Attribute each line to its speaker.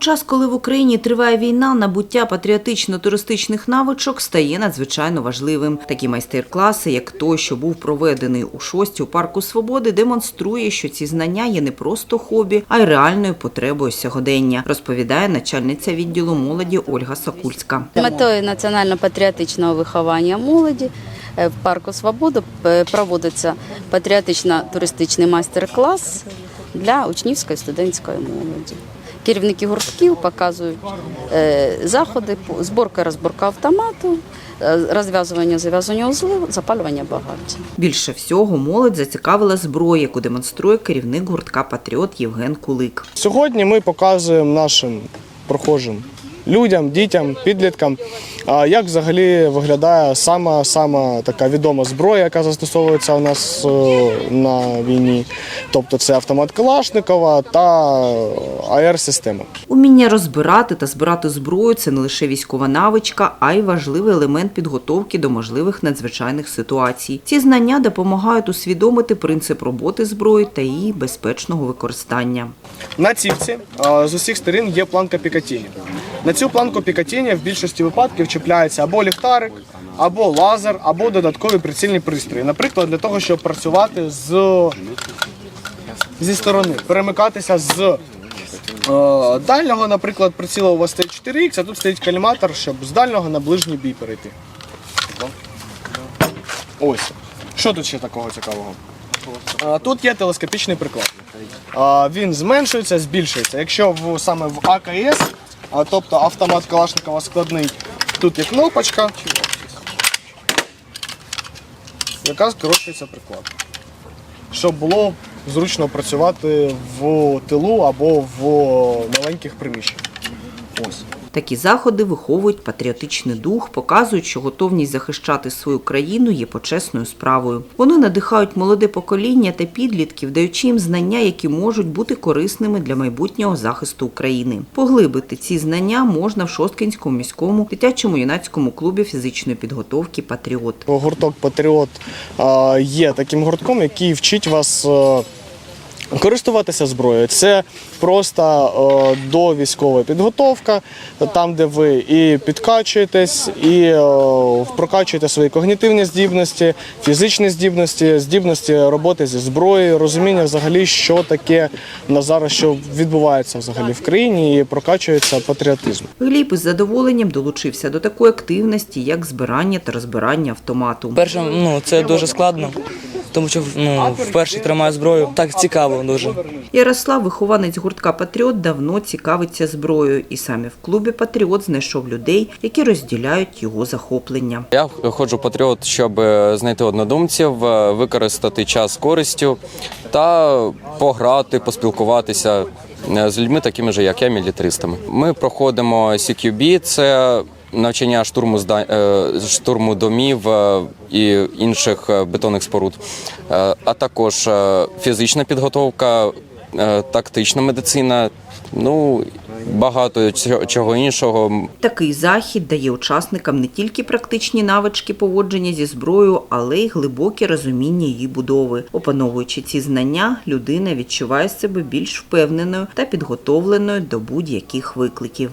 Speaker 1: час, коли в Україні триває війна, набуття патріотично-туристичних навичок стає надзвичайно важливим. Такі майстер-класи, як той, що був проведений у шості у парку Свободи, демонструє, що ці знання є не просто хобі, а й реальною потребою сьогодення, розповідає начальниця відділу молоді Ольга Сокульська.
Speaker 2: Метою національно-патріотичного виховання молоді е, в парку Свобода е, проводиться патріотично-туристичний майстер-клас для учнівської студентської молоді. Керівники гуртків показують е, заходи, зборка розборка автомату, е, розв'язування зав'язування узлів, запалювання багаття.
Speaker 1: Більше всього молодь зацікавила зброю, яку демонструє керівник гуртка Патріот Євген Кулик.
Speaker 3: Сьогодні ми показуємо нашим прохожим людям, дітям, підліткам, а, як взагалі виглядає сама сама така відома зброя, яка застосовується у нас е, на війні. Тобто це автомат Калашникова та АР-система.
Speaker 1: Уміння розбирати та збирати зброю це не лише військова навичка, а й важливий елемент підготовки до можливих надзвичайних ситуацій. Ці знання допомагають усвідомити принцип роботи зброї та її безпечного використання.
Speaker 3: На цівці з усіх сторін є планка Пікатіні. На цю планку Пікатіні в більшості випадків чіпляється або ліхтарик, або лазер, або додаткові прицільні пристрої. Наприклад, для того, щоб працювати з, зі сторони, перемикатися з е, дальнього, наприклад, приціла у вас стоїть 4х, а тут стоїть каліматор, щоб з дальнього на ближній бій перейти. Ось. Що тут ще такого цікавого? Тут є телескопічний приклад. Він зменшується, збільшується. Якщо в, саме в АКС, тобто автомат Калашникова складний, тут є кнопочка, яка скорочується приклад. Щоб було зручно працювати в тилу або в маленьких приміщеннях. Ось.
Speaker 1: Такі заходи виховують патріотичний дух, показують, що готовність захищати свою країну є почесною справою. Вони надихають молоде покоління та підлітків, даючи їм знання, які можуть бути корисними для майбутнього захисту України. Поглибити ці знання можна в Шосткинському міському дитячому юнацькому клубі фізичної підготовки Патріот.
Speaker 3: Гурток Патріот є таким гуртком, який вчить вас е, користуватися зброєю. Це просто е, до військова підготовка, там, де ви і підкачуєтесь, і е, прокачуєте свої когнітивні здібності, фізичні здібності, здібності роботи зі зброєю, розуміння взагалі, що таке на зараз, що відбувається взагалі в країні, і прокачується патріотизм.
Speaker 1: Гліб із задоволенням долучився до такої активності, як збирання та розбирання автомату.
Speaker 4: Перше, ну це дуже складно, тому що ну, вперше тримаю зброю. Так цікаво дуже.
Speaker 1: Ярослав, вихованець гуртка Патріот, давно цікавиться зброєю, і саме в клубі Патріот знайшов людей, які розділяють його захоплення.
Speaker 5: Я ходжу в патріот, щоб е, знайти однодумців, е, використати час з користю та пограти, поспілкуватися е, з людьми, такими ж, як я, мілітаристами. Ми проходимо CQB, це навчання штурму зда... е, штурму домів е, і інших е, бетонних споруд, а також фізична підготовка, тактична медицина. Ну багато чого іншого.
Speaker 1: Такий захід дає учасникам не тільки практичні навички поводження зі зброєю, але й глибоке розуміння її будови. Опановуючи ці знання, людина відчуває себе більш впевненою та підготовленою до будь-яких викликів.